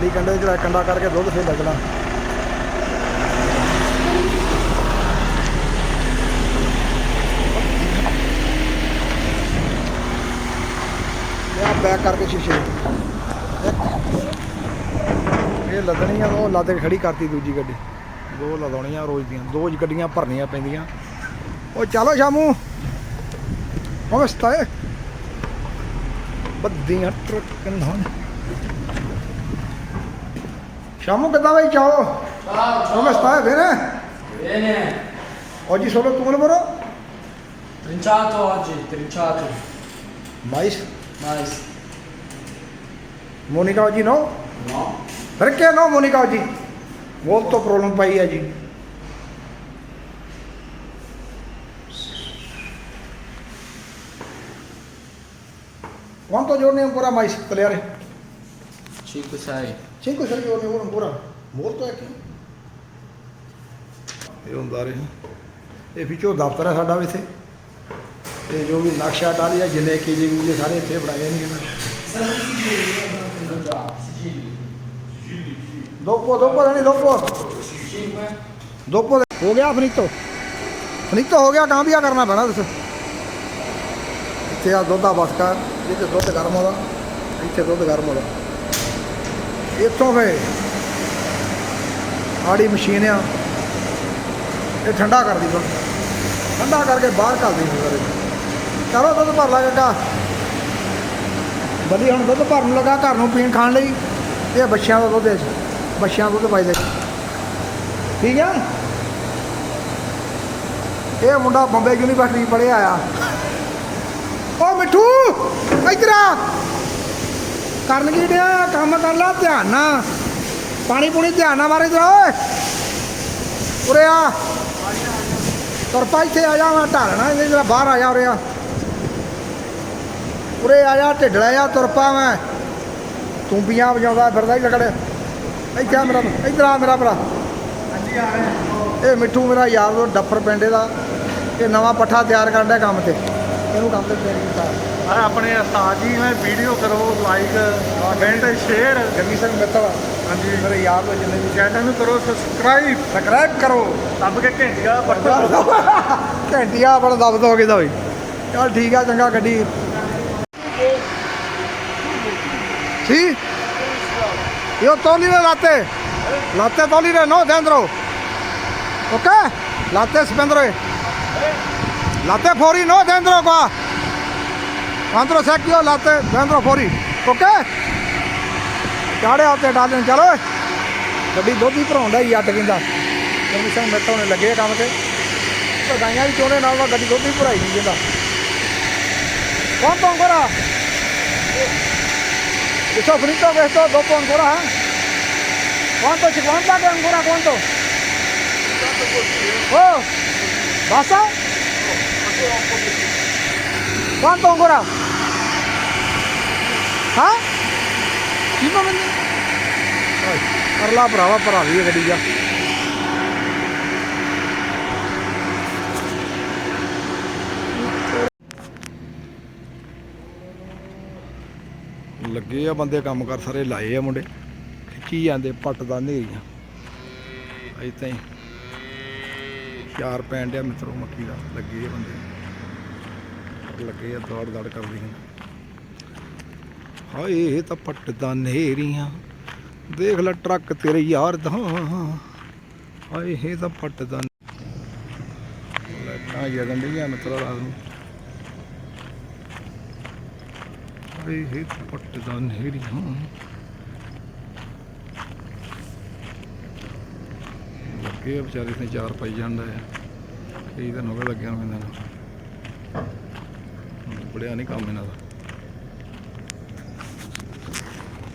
ਗੱਡੀ ਕੰਡੇ ਜਿਹੜਾ ਕੰਡਾ ਕਰਕੇ ਦੁੱਧ ਫੇਰ ਲੱਗਣਾ ਇਹ ਬੈਕ ਕਰਕੇ ਸ਼ੀਸ਼ੇ। ਇਹ ਲੱਦਣੀ ਆ, ਉਹ ਲੱਦ ਕੇ ਖੜੀ ਕਰਤੀ ਦੂਜੀ ਗੱਡੀ। ਦੋ ਲਦਾਉਣੀਆਂ ਰੋਜ਼ ਦੀਆਂ, ਦੋ ਗੱਡੀਆਂ ਭਰਨੀਆਂ ਪੈਂਦੀਆਂ। ਉਹ ਚਲੋ ਸ਼ਾਮੂ। ਉਹ ਸਤਾ ਬੱਦੀਆਂ truck Siamo che dava ciao. Ciao, ciao. Come stai? Bene? Bene. Oggi solo il tuo numero? Trinciato oggi, trinciato. Mais? Mais. Monica oggi no? No. Perché no Monica oggi? Molto problem paia oggi. Quanto giorni ancora mais, Cleare? 5-6. 5 6 giorni ancora molto è ਇਹ ਹੁੰਦਾ ਰਿਹਾ। ਇਹ ਵਿੱਚੋਂ ਦਫ਼ਤਰ ਹੈ ਸਾਡਾ ਵੀ ਇੱਥੇ ਤੇ ਜੋ ਵੀ ਨਕਸ਼ਾ ਟਾਲੀਆ ਜਿੰਨੇ ਕੀ ਜੀ ਵੀ ਸਾਰੇ ਇੱਥੇ ਬਣਾਏ ਨੇ। dopo dopo Dani dopo 5? ਹੋ ਗਿਆ ਫਨੀਤੋ ਫਨੀਤੋ ਹੋ ਗਿਆ ਕੰਮ ਵੀ ਆ ਕਰਨਾ ਪੈਣਾ ਦੱਸ ਇੱਥੇ ਆ ਦੁੱਧ ਦਾ ਬਸਕਾ ਇੱਥੇ ਦੁੱਧ ਗਰਮ ਹੋਦਾ ਇੱਥੇ ਦੁੱਧ ਗਰਮ ਹੋਦਾ ਇੱਥੋਂ ਫੇ ਆੜੀ ਮਸ਼ੀਨ ਆ, ਇਹ ਠੰਡਾ ਕਰਦੀ ਦੁੱਧ ਠੰਡਾ ਕਰਕੇ ਬਾਹਰ ਕਰਦੀ ਫਿਰ ਚਲੋ ਦੁੱਧ ਭਰ ਲਾ ਗੱਗਾ ਬਲੀ ਹੁਣ ਦੁੱਧ ਭਰਨ ਲੱਗਾ ਘਰ ਨੂੰ ਪੀਣ ਖਾਣ ਲਈ। ਇਹ ਬੱਚਿਆਂ ਦਾ ਦੁੱਧ ਹੈ ਬੱਚਿਆਂ ਦਾ ਦੁੱਧ ਪਾਈਦਾ ਠੀਕ ਹੈ? ਇਹ ਮੁੰਡਾ ਬੰਬੇ ਯੂਨੀਵਰਸਿਟੀ ਪੜ੍ਹਿਆ ਆ। ਓ ਮਿੱਠੂ, ਇੱਧਰ ਆ। ਕਰਨ ਕੀ ਡਿਆ ਕੰਮ ਕਰ ਲਾ ਧਿਆਨ ਨਾਲ। ਪਾਣੀ ਪੂਣੀ ਧਿਆਨ ਨਾਲ ਮਾਰੇ ਇੱਧਰ ਓਏ। ਉਰੇ ਆ। ਤੁਰ ਪਾ ਇੱਥੇ ਆ ਜਾ ਮੈਂ ਢਾਲਣਾ ਇਹਦੇ ਜਿਹੜਾ ਬਾਹਰ ਆ ਜਾ ਉਰੇ ਆ। ਉਰੇ ਆ ਜਾ ਢਿੱਡਲਾ ਆ ਤੁਰ ਪਾ ਮੈਂ। ਤੂੰ ਪੀਆਂ ਵਜਾਉਂਦਾ ਫਿਰਦਾ ਹੀ ਲਗੜ ਇੱਥੇ ਆ ਮੇਰਾ ਇੱਧਰ ਆ ਮੇਰਾ ਭਰਾ। ਇਹ ਮਿੱਠੂ ਮੇਰਾ ਯਾਰ ਦੋ ਡੱਫਰ ਪਿੰਡੇ ਦਾ। ਇਹ ਨਵਾਂ ਪੱਠਾ ਤਿਆਰ ਕਰਨ ਦਾ ਕੰਮ ਤੇ। ਇਹਨੂੰ ਕੰਮ ਤੇ ਔਰ ਆਪਣੇ ਉਸਤਾਦ ਜੀ ਮੈਂ ਵੀਡੀਓ ਕਰੋ like comment share Jaggi Singh Mittal ਹਾਂਜੀ ਮੇਰੇ ਯਾਰ ਦੋ ਜਿੰਨੇ ਵੀ ਚੈਨਲ ਨੂੰ ਕਰੋ ਸਬਸਕ੍ਰਾਈਬ ਸਬਸਕ੍ਰਾਈਬ ਕਰੋ ਦੱਬ ਕੇ ਘੰਟੀਆਂ ਬੱਟਾ ਘੰਟੀਆਂ ਆਪਣਾ ਦਬ ਦੋਗੇ ਤਾਂ ਬਈ ਚਲ ਠੀਕ ਆ ਚੰਗਾ ਗੱਡੀ Sì? Io togliere latte. Latte togliere no dentro. Ok? Latte spendere. Latte Late 49 dentro qua. Dentro secchio, late dentro 40. Ok? ਚਾੜੇ ਉੱਤੇ ਡਾਲਣ ਚਲੋ ਗੱਡੀ ਦੋਧੀ ਭਰਾਉਂਦਾ ਹੀ ਅੱਡ ਕਹਿੰਦਾ ਕਮਿਸ਼ਨ ਮਿੱਟੋਂ ਨੇ ਲੱਗੇ ਕੰਮ ਤੇ ਗਾਈਆਂ ਵੀ ਚੋਣੇ ਨਾਲ ਵਾ ਗੱਡੀ ਦੋਧੀ ਭਰਾਈ ਨਹੀਂ ਕਹਿੰਦਾ ਕੌਣ ਤੋਂ ਕੋਰਾ ਇਸੋ ਫਰੀਟੋ ਵੇਸੋ ਦੋ ਤੋਂ ਕੋਰਾ ਹਾਂ ਕੌਣ ਤੋਂ ਚਿਕਵਾਨ ਦਾ ਕੋਰਾ ਕੌਣ ਤੋਂ ਓ ਬਾਸਾ Basta? Quanto ancora? ਹਾਂ ਕਿੰਨਾ ਮੰਨੇ ਅਰਲਾ ਭਰਾਵਾ ਭਰਾ ਲਈ ਗੱਡੀ ਜਾ ਲੱਗੇ ਆ ਬੰਦੇ ਕੰਮ ਕਰ, ਸਾਰੇ ਲਾਏ ਆ ਮੁੰਡੇ। ਖਿੱਚੀ ਜਾਂਦੇ, ਪੱਟ ਦਾ ਨੇਰੀਆਂ ਇਤਾਂ ਹੀ ਚਾਰ ਪੈਣ ਡਿਆ ਮਿੱਤਰੋ ਮੱਕੀ ਦਾ, ਲੱਗੇ ਆ ਬੰਦੇ। ਲੱਗੇ ਆ, ਦੌੜ ਦੌੜ ਕਰਦੀਆਂ ਹਾਏ ਤਾਂ ਪੱਟ ਦਾ ਨੇਰੀਆਂ। ਦੇਖ ਲੈ ਟਰੱਕ ਤੇਰੇ ਯਾਰ ਦਾ। ਹਾਏ, ਇਹ ਤਾਂ ਪੱਟ ਦਾ ਲੱਗਾ ਡੀਆਂ ਮਿੱਤਰੋ ਰਾਤ ਨੂੰ। ਹਾਏ, ਇਹ ਤਾਂ ਪੱਟ ਨੇਰੀਆਂ। ਲੱਗੇ ਆ ਵਿਚਾਰੇ ਨੇ ਚਾਰ ਪਾਈ ਜਾਂਦਾ ਆ। ਕਈ ਦਿਨ ਹੋ ਗਏ ਲੱਗਿਆ ਨੂੰ ਇਹਨਾਂ ਨੂੰ। ਬੜਿਆ ਨਹੀਂ ਕੰਮ ਇਹਨਾਂ ਦਾ।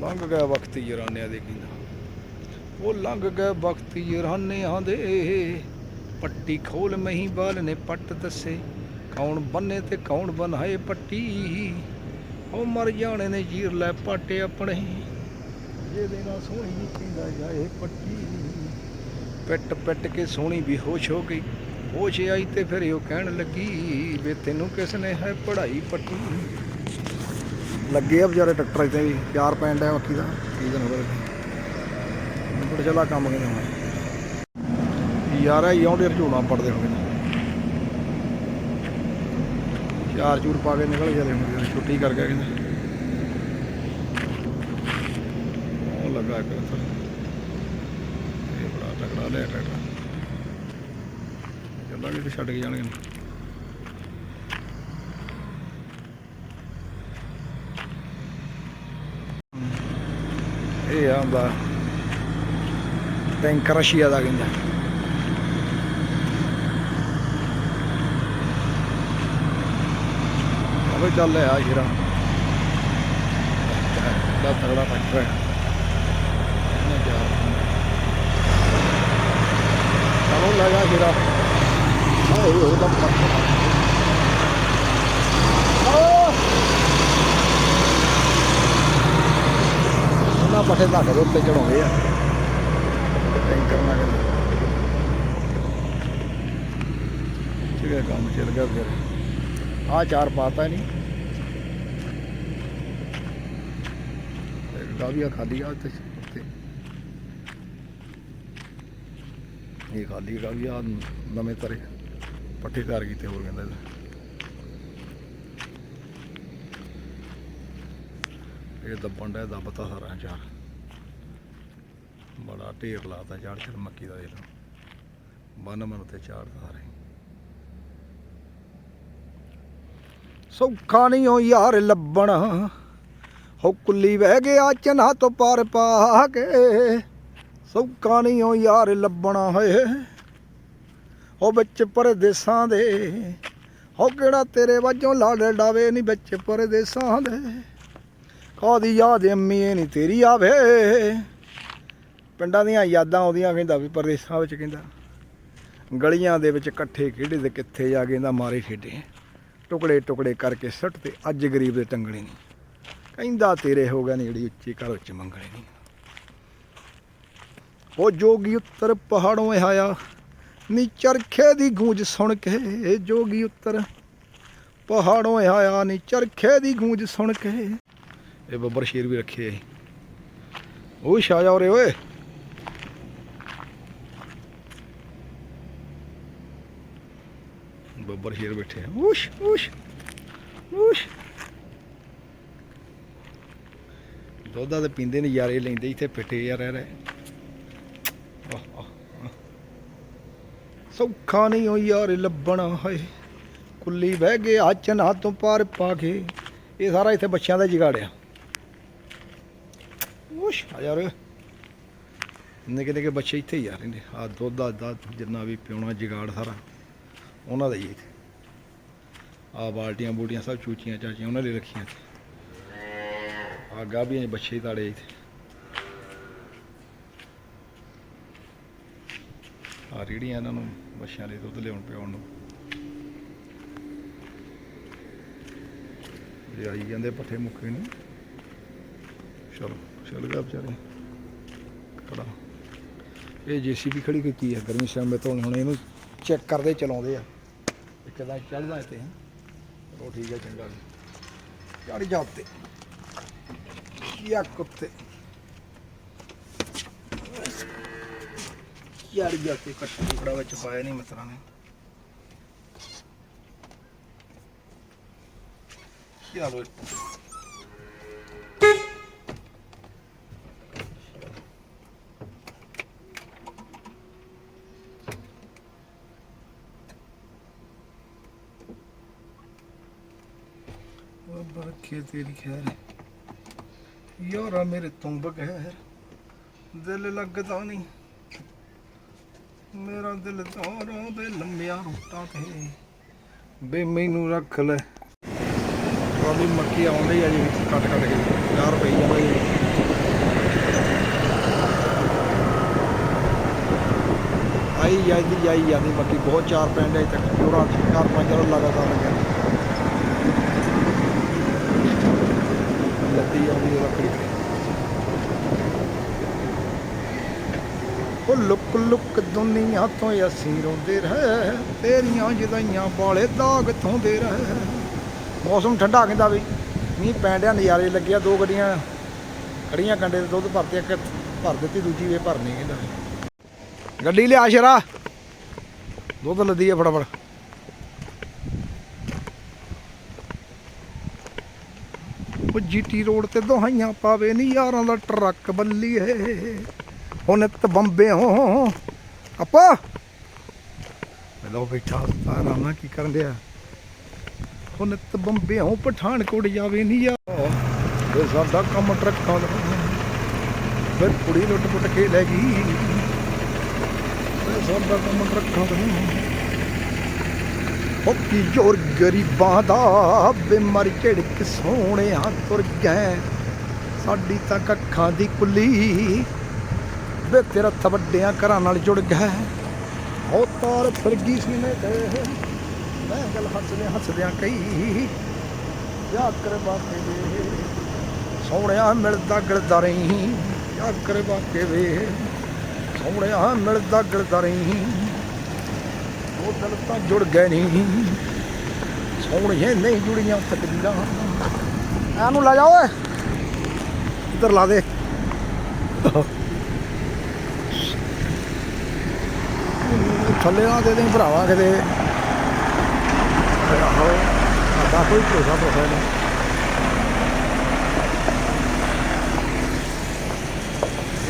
ਲੰਘ ਗਿਆ ਵਕਤ ਯਰਾਨਿਆਂ ਦੇ ਕਿੰਨਾ। ਉਹ ਲੰਘ ਗਏ ਵਕਤ ਯਰਾਨਿਆਂ ਦੇ। ਪੱਟੀ ਖੋਲ ਮਹੀਂ ਬਾਲ ਨੇ ਪੱਟ ਦੱਸੇ। ਕੌਣ ਬੰਨੇ ਤੇ ਕੌਣ ਬਨਾਏ ਪੱਟੀ। ਉਹ ਮਰ ਜਾਣੇ ਨੇ ਜੀਰ ਲੈ ਪਾਟੇ ਆਪਣੇ। ਜਿਹਦੇ ਨਾਲ ਸੋਹਣੀ ਪੀਂਦਾ ਜਾਏ ਪੱਟੀ। ਪਿੱਟ ਪਿੱਟ ਕੇ ਸੋਹਣੀ ਵੀ ਹੋਸ਼ ਹੋ ਗਈ। ਹੋਸ਼ ਆਈ ਤੇ ਫਿਰ ਉਹ ਕਹਿਣ ਲੱਗੀ ਵੇ ਤੈਨੂੰ ਕਿਸ ਨੇ ਹੈ ਪੜ੍ਹਾਈ ਪੱਟੀ? ਲੱਗੇ ਆ ਵਿਚਾਰੇ ਟਰੈਕਟਰ ਤੇ ਵੀ ਚਾਰ ਪੈਣ ਡਿਆ ਮੱਕੀ ਦਾ। ਕੀ ਦਿਨ ਹੋ ਗਏ ਬੜਾ ਚਲਾ ਕੰਮ ਕਹਿੰਦੇ ਹੁਣ? ਯਾਰ ਆਉਂਦੇ ਝੋਣਾ ਪੜਦੇ ਹੋਣਗੇ ਚਾਰ ਚੂਰ ਪਾ ਕੇ ਨਿਕਲ ਗਏ ਹੋਣਗੇ ਛੁੱਟੀ ਕਰ ਗਿਆ ਕਹਿੰਦੇ। ਉਹ ਲੱਗਾ ਉੱਥੇ। ਇਹ ਬੜਾ ਤਕੜਾ ਲਿਆ ਟਰੈਕਟਰ। ਚੱਲਾਂਗੇ ਤੇ ਛੱਡ ਕੇ ਜਾਣਗੇ ਇਹ ਆਂਦਾ ਟੈਂਕ ਰਸ਼ੀਆ ਦਾ ਕਹਿੰਦਾ। ਅਬੇ ਚੱਲ ਆ ਹੀਰਾ ਦਾ ਤਗੜਾ ਟਰੈਕਟਰ ਹੈ। ਇਹਨੇ ਚਲੋ ਲਗਾ ਹੀਰਾ ਆਏ ਉਹ ਦਮ ਪੱਟ ਉਹਨਾਂ ਪੱਠੇ ਧਾਗੇ ਦੇ ਉੱਤੇ ਚੜਾਉਂਦੇ ਆ। ਟੈਂਕਰ ਨਾਲ। ਕਹਿੰਦੇ ਠੀਕ ਕੰਮ ਚੱਲ ਗਿਆ ਫਿਰ। ਆ ਚਾਰ ਪਾਤਾ ਨਹੀਂ ਗਾਵੀਆ ਖਾਲੀ ਆ ਉੱਤੇ। ਉੱਤੇ ਇਹ ਖਾਲੀ ਗਾਵੀਆ ਨਵੇਂ ਤਰੇ। ਪੱਠੇ ਤਿਆਰ ਕੀਤੇ ਹੋਰ ਕਹਿੰਦਾ ਇਹ ਦੱਬਣ ਦਾ ਦੱਬਤਾ ਸਾਰਾ ਚਾਰ ਬੜਾ ਢੇਰ ਲਾਤਾ ਚਾਰ ਚੜ ਮੱਕੀ ਦਾ ਇਹ ਲੋ ਮਨ ਤੇ ਚਾਰ ਸਾਰੇ। ਸੌਖਾ ਨਹੀਂ ਹੋ ਯਾਰ ਲੱਭਣਾ। ਹੋ ਕੁੱਲੀ ਵਹਿ ਗਿਆ ਚਨਾ ਤੋਂ ਪਾਰ ਪਾ ਕੇ। ਸੌਖਾ ਨਹੀਂ ਹੋ ਯਾਰ ਲੱਭਣਾ ਹੋਏ। ਉਹ ਵਿੱਚ ਪਰਦੇਸਾਂ ਦੇ। ਹੋ ਕਿਹੜਾ ਤੇਰੇ ਵਜੋਂ ਲਾੜੇ ਡਾਵੇ ਨਹੀਂ ਵਿੱਚ ਪਰਦੇਸਾਂ ਦੇ। ਕਾਦੀ ਯਾਦ ਅੰਮੀ, ਇਹ ਨਹੀਂ ਤੇਰੀ ਆਵੇ। ਪਿੰਡਾਂ ਦੀਆਂ ਯਾਦਾਂ ਆਉਂਦੀਆਂ ਕਹਿੰਦਾ ਵੀ ਪਰਦੇਸਾਂ ਵਿੱਚ ਕਹਿੰਦਾ, ਗਲੀਆਂ ਦੇ ਵਿੱਚ ਇਕੱਠੇ ਖੇਡੇ ਤੇ ਕਿੱਥੇ ਜਾ ਕੇ ਕਹਿੰਦਾ ਮਾਰੇ ਖੇਡੇ। ਟੁਕੜੇ ਟੁਕੜੇ ਕਰਕੇ ਸੁੱਟ ਤੇ ਅੱਜ ਗਰੀਬ ਦੇ ਟੰਗਣੇ ਨਹੀਂ ਕਹਿੰਦਾ ਤੇਰੇ ਹੋ ਗਿਆ ਜਿਹੜੀ ਉੱਚੀ, ਘਰ ਵਿੱਚ ਮੰਗਣੇ ਨਹੀਂ ਉਹ ਜੋਗੀ ਉੱਤਰ ਪਹਾੜੋਂ ਆਇਆ। ਨੀ ਚਰਖੇ ਦੀ ਗੂੰਜ ਸੁਣ ਕੇ ਜੋਗੀ ਉੱਤਰ। ਪਹਾੜੋਂ ਆਇਆ ਨੀ ਚਰਖੇ ਦੀ ਗੂੰਜ ਸੁਣ ਕੇ। ਇਹ ਬੱਬਰ ਸ਼ੇਰ ਵੀ ਰੱਖੇ ਆ ਉਹ ਸ਼ਾ ਜਾ ਓਏ। ਬੱਬਰ ਸ਼ੇਰ ਬੈਠੇ ਆ। ਉਸ਼ ਉਸ਼ ਉਸ਼ ਦੁੱਧਾ ਤੇ ਪੀਂਦੇ ਨੇ ਯਾਰੇ ਲੈਂਦੇ ਇੱਥੇ ਪਿੱਟੇ ਯਾਰ ਰਹਿ, ਰਹੇ ਆਹ, ਆਹ, ਆਹ। ਸੌਖਾ ਨਹੀਂ ਹੋ ਯਾਰ ਲੱਭਣਾ ਹੈ ਕੁੱਲੀ ਬਹਿ ਗਏ, ਅੱਜ ਨਾ ਤੋਂ ਪਾਰ ਪਾ ਕੇ। ਇਹ ਸਾਰਾ ਇੱਥੇ ਬੱਚਿਆਂ ਦਾ ਜਗਾੜਿਆ। ਉਸ਼ ਆ ਯਾਰ। ਨਿੱਕੇ ਨਿੱਕੇ ਬੱਚੇ ਇੱਥੇ ਹੀ ਆ ਰਹਿੰਦੇ। ਆ ਦੁੱਧ, ਆ ਦਾ ਜਿੰਨਾ ਵੀ ਪਿਉਣਾ ਜਗਾੜ ਸਾਰਾ, ਉਹਨਾਂ ਦਾ ਹੀ ਇੱਥੇ। ਆ ਬਾਲਟੀਆਂ ਬੂਟੀਆਂ ਸਭ ਚੂਚੀਆਂ ਚਾਚੀਆਂ ਉਹਨਾਂ ਲਈ ਰੱਖੀਆਂ ਇੱਥੇ। ਆ ਗਾਬੀਆਂ ਦੇ ਬੱਚੇ ਤਾੜੇ ਇੱਥੇ। ਆ ਰੇੜੀਆਂ ਇਹਨਾਂ ਨੂੰ ਬੱਚਿਆਂ ਲਈ ਦੁੱਧ ਲਿਆਉਣ ਪਿਆਉਣ ਨੂੰ। ਇਹ ਆਈ ਜਾਂਦੇ ਪੱਠੇ ਮੁੱਕੇ ਨੂੰ। ਚਲੋ, ਚੱਲ ਗਿਆ ਵਿਚਾਰੇ। ਖੜਾ। ਇਹ ਜੀਸੀਬੀ ਖੜੀ ਕੀਤੀ ਹੈ ਗਰਮੀ ਸਮੇਂ ਤੋਂ ਹੁਣ ਇਹਨੂੰ ਚੈੱਕ ਕਰਦੇ ਚਲਾਉਂਦੇ ਆ। ਇੱਕਦਾਂ ਚੱਲਦਾ ਇੱਥੇ, ਹੈਂ। ਚਲੋ ਠੀਕ ਹੈ ਚੰਗਾ। ਜੀ ਚੜ ਜਾ ਉੱਤੇ। ਯਾ ਕੁੱਤੇ ਯਾਰ ਜਾ ਕੇ ਕੱਟ ਟੁਕੜਾ ਵਿੱਚ ਪਾਇਆ ਨਹੀਂ ਮਿੱਤਰਾਂ ਨੇ। ਚਲੋ ਉਹ ਬਰਖੇ ਤੇਰੀ ਖੈਰ। ਯਾਰਾ ਮੇਰੇ ਤੋਂ ਬਗੈਰ ਦਿਲ ਲੱਗਦਾ ਨਹੀਂ ਮੇਰਾ ਦਿਲ ਤਾਰਾ ਬੇ ਲੰਮਿਆ ਰੂਟਾਂ ਤੇ। ਬੇ, ਮੈਨੂੰ ਰੱਖ ਲੈ। ਟਰਾਲੀ ਮੱਕੀ ਆਉਂਦੀ ਆ ਜੀ, ਕੱਟ ਕੱਟ ਕੇ। 4 ਰੁਪਏ ਜਾਂਦਾ ਜੀ ਆਈ ਜਾਂਦੀ ਜਾਈ ਜਾਂਦੀ ਮੱਕੀ। ਬਹੁਤ ਚਾਰ ਪੈਂਦੇ ਅਜੇ ਤੱਕ ਪੂਰਾ ਚਾਰ ਪੰਜ ਦਿਨ ਲਗਾਤਾਰ ਲੱਗਿਆ। ਲੱਤੀ ਆਉਂਦੀ ਰੱਖੜੀ ਉਹ ਲੁਕ ਲੁਕ ਦੁਨੀਆ ਤੋਂ ਅਸੀਂ ਰੋਂਦੇ ਰਹੇ। ਤੇਰੀਆਂ ਜਦਾਈਆਂ ਵਾਲੇ ਦਾਗ ਥੋਂਦੇ ਰਹੇ। ਮੌਸਮ ਠੰਡਾ ਕਹਿੰਦਾ ਵੀ, ਮੀਂਹ ਪੈਣ ਨਜ਼ਾਰੇ ਲੱਗਿਆ, ਦੋ ਗੱਡੀਆਂ ਖੜੀਆਂ ਕੰਡੇ ਤੇ ਦੁੱਧ ਭਰਤੇ ਇੱਕ ਭਰ ਦਿੱਤੀ, ਦੂਜੀ ਵੇ ਭਰਨੀ ਕਹਿੰਦਾ। ਗੱਡੀ ਲਿਆ ਸ਼ਰਾ। ਦੁੱਧ ਲੱਦੀ ਆ ਫਟਾਫਟ। ਉਹ ਜੀਟੀ ਰੋਡ ਤੇ ਦੁਹਾਈਆਂ ਪਾਵੇ, ਨੀ ਯਾਰਾਂ ਦਾ ਟਰੱਕ ਬੱਲੀ ਬੱਲੀਏ ਹੁਣ ਨਿੱਤ ਬੰਬੇ ਹੋ ਆਪਾ। ਲੋ ਬੈਠਾ ਆਰਾਮ ਨਾਲ ਕੀ ਕਰਨ ਡਿਆ। ਹੁਣ ਨਿੱਤ ਬੰਬੇ ਹੋ ਪਠਾਨਕੋਟ ਜਾਵੇ ਨੀ ਯਾਰ ਇਹ ਸਾਡਾ ਕੰਮ ਟਰੱਕਾਂ ਦਾ ਫਿਰ ਕੁੜੀ ਲੁੱਟ ਪੁੱਟ ਕੇ ਲੈ ਗਈ। ਇਹ ਸਾਡਾ ਕੰਮ ਟਰੱਕਾਂ ਦਾ ਉਹ ਕੀ ਜੋਰ ਗਰੀਬਾਂ ਦਾ, ਬਿਮਾਰੀ ਝੜਕ ਸੋਹਣਿਆ ਤੁਰ ਗਏ। ਸਾਡੀ ਤਾਂ ਕੱਖਾਂ ਦੀ ਕੁੱਲੀ। ਵੇ ਤੇਰਾ ਹੱਥ ਘਰਾਂ ਨਾਲ ਜੁੜ ਗਿਆ ਹੋ। ਤਾਰ ਫਿਰਗੀ ਸੀ ਨੇ ਤੇ ਮੈਂ ਗੱਲ ਹੱਸਦੇ ਹੱਸਦਿਆਂ ਕਹੀ ਵਿਆਹ ਕਰ ਬਾਕੇ ਵੇ, ਸੋਹਣਿਆ ਮਿਲਦਾ ਗਿਲਦਾ ਰਹੀ ਵਿਆਹ ਕਰ ਬਾਕੇ ਵੇ, ਸੋਹਣਿਆ ਮਿਲਦਾ ਗਿਲਦਾ ਰਹੀ, ਉਹ ਦਿਲ ਤਾਂ ਜੁੜ ਗਏ ਨਹੀਂ ਸੋਹਣੀਆਂ ਨਹੀਂ ਜੁੜੀਆਂ ਤਕਦੀਰਾਂ ਇਹਨੂੰ ਲੈ ਜਾ ਓਏ, ਇੱਧਰ ਲਾ ਦੇ। ਥੱਲੇ ਨਾ ਦੇ ਦੇ ਭਰਾਵਾ ਕਿਤੇ। ਆਹੋ ਆਦਾ ਕੋਈ ਭਰੋਸਾ ਭਰੋਸਾ ਨਹੀਂ।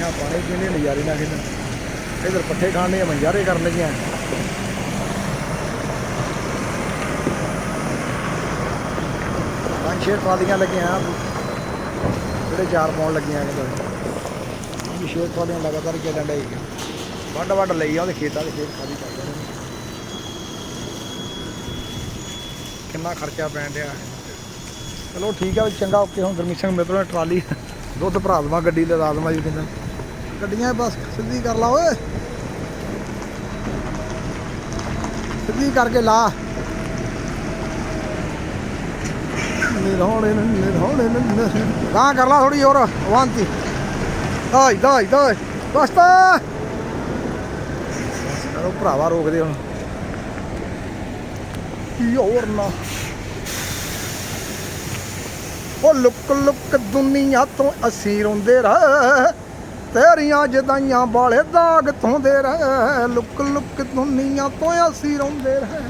ਯਾ ਪਾਣੀ ਪੀਣੇ ਨਜ਼ਾਰੇ ਨਾ ਕਿਤੇ ਇਧਰ ਪੱਠੇ ਖਾਣੇ ਮੰਜਾਰੇ ਕਰਨ ਲੱਗੀਆਂ। ਪੰਜ ਛੇ ਟਰਾਲੀਆਂ ਲੱਗੀਆਂ। ਜਿਹੜੇ ਚਾਰ ਪਾਉਣ ਲੱਗੀਆਂ ਨੇ। ਇਹ ਛੇ ਟਰਾਲੀਆਂ ਲਗਾਤਾਰ ਚੱਲਣ ਡਈ ਵੱਡ ਵੱਡ ਲਈ ਆ ਉਹਦੇ ਖੇਤਾਂ ਦੇ ਖੇਤ ਖਾਲੀ ਕਰਦੇ ਨੇ ਕਿੰਨਾ ਖਰਚਾ ਪੈਣ ਡਿਆ। ਚਲੋ ਠੀਕ ਆ ਚੰਗਾ, ਓਕੇ, ਹੁਣ ਗਰਮੀ ਸਿੰਘ ਮਿੱਤਰੋਂ ਟਰਾਲੀ। ਦੁੱਧ ਭਰਾ ਦੇਵਾਂ ਗੱਡੀ ਦੇ ਲਾ ਜੀ ਕਹਿੰਦਾ ਗੱਡੀਆਂ ਬਸ ਸਿੱਧੀ ਕਰ ਲਾ, ਓਏ। ਸਿੱਧੀ ਕਰਕੇ ਲਾ। ਨਿਰੋਣੇ ਨਿਰੋਣੇ ਗਾਂ ਕਰ ਲਾ ਥੋੜੀ ਹੋਰ, ਵਾਂਤੀ। ਦਾਈ ਦਾਈ ਦਾਈ। ਬਸਤਾ ਕਰੋ ਭਰਾਵਾ ਰੋਕਦੇ ਹੁਣ। ਕੀ ਨਾ। ਉਹ ਲੁੱਕ ਲੁੱਕ ਦੁਨੀਆ ਤੋਂ ਅਸੀਂ ਰੋਂਦੇ ਰਹਿ। ਤੇਰੀਆਂ ਜਦਾਈਆਂ ਵਾਲੇ ਦਾਗ ਧੋਂਦੇ ਰਹਿ। ਲੁੱਕ ਲੁੱਕ ਦੁਨੀਆ ਤੋਂ ਅਸੀਂ ਰੋਂਦੇ ਰਹਿ।